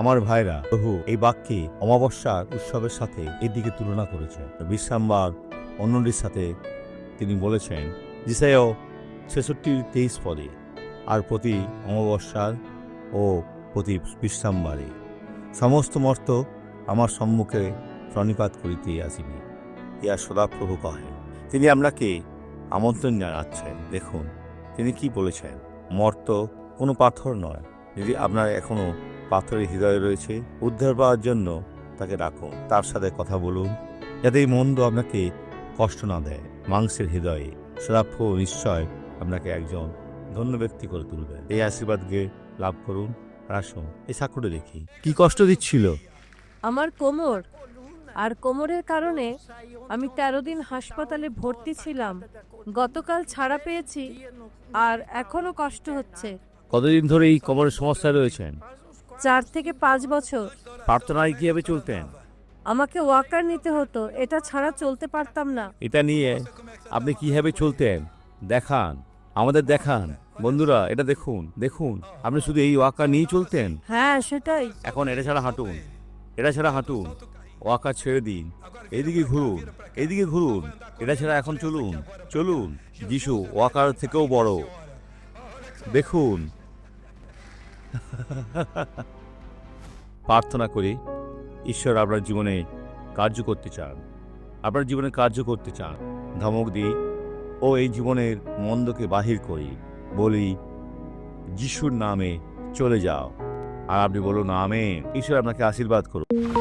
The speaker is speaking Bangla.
আমার ভাইরা প্রভু এই বাক্যে অমাবস্যার উৎসবের সাথে এর দিকে তুলনা করেছে। বিশ্রামবার অন্যটির সাথে তিনি বলেছেন জিসাইও ছেষট্টি তেইশ পদে আর প্রতি অমাবস্যার ও প্রতি বিশ্রামবারে সমস্ত মর্ত আমার সম্মুখে প্রণিপাত করিতে আসিনি ইয়া সদাপ্রভু কহেন তিনি আপনাকে আমন্ত্রণ জানাচ্ছেন। দেখুন, তিনি কি বলেছেন? মর্ত কোনো পাথর নয়। যদি আপনার এখনও পাথরের হৃদয় রয়েছে উদ্ধার পাওয়ার জন্য তাকে রাখুন তার সাথে কথা বলুন যাতে এই মন্দ আপনাকে কষ্ট না দেয়। মাংসের হৃদয়ে সদাপ্রভু নিশ্চয় আপনাকে একজন ধন্য ব্যক্তি করে তুলবে। এই আশীর্বাদকে লাভ করুন আসুন এই সাকুরে দেখি। কি কষ্ট দিচ্ছিল? আমার কোমর। আর কোমরের কারণে আমি তেরো দিন হাসপাতালে ভর্তি ছিলাম। গতকাল ছাড়া পেয়েছি আর এখনও কষ্ট হচ্ছে। কতদিন ধরে এই কোমরের সমস্যায় রয়েছেন? চার থেকে পাঁচ বছর। প্রার্থনায় কীভাবে চলতেন? আমাকে ওয়াকার নিতে হতো এটা ছাড়া চলতে পারতাম না। এটা নিয়ে আপনি কীভাবে চলতেন? দেখান আমাদের দেখান। বন্ধুরা এটা দেখুন দেখুন আপনি শুধু এই ওয়াকা নিয়ে চলতেন? হ্যাঁ সেটাই। এখন এটা ছাড়া হাঁটুন এটা ছাড়া হাঁটুন ওয়াকা ছেড়ে দিন। এদিকে ঘুরুন এদিকে ঘুরুন এটা ছাড়া এখন চলুন চলুন। যিশু ওয়াকার থেকেও বড়। দেখুন প্রার্থনা করি, ঈশ্বর আপনার জীবনে কার্য করতে চান। আপনার জীবনে কার্য করতে চান। ধমক দিই ও এই জীবনের মন্দকে বাহির করি, বলি, যিশুর নামে চলে যাও। আর আপনি বলুন আমি ঈশ্বর আপনাকে আশীর্বাদ করুন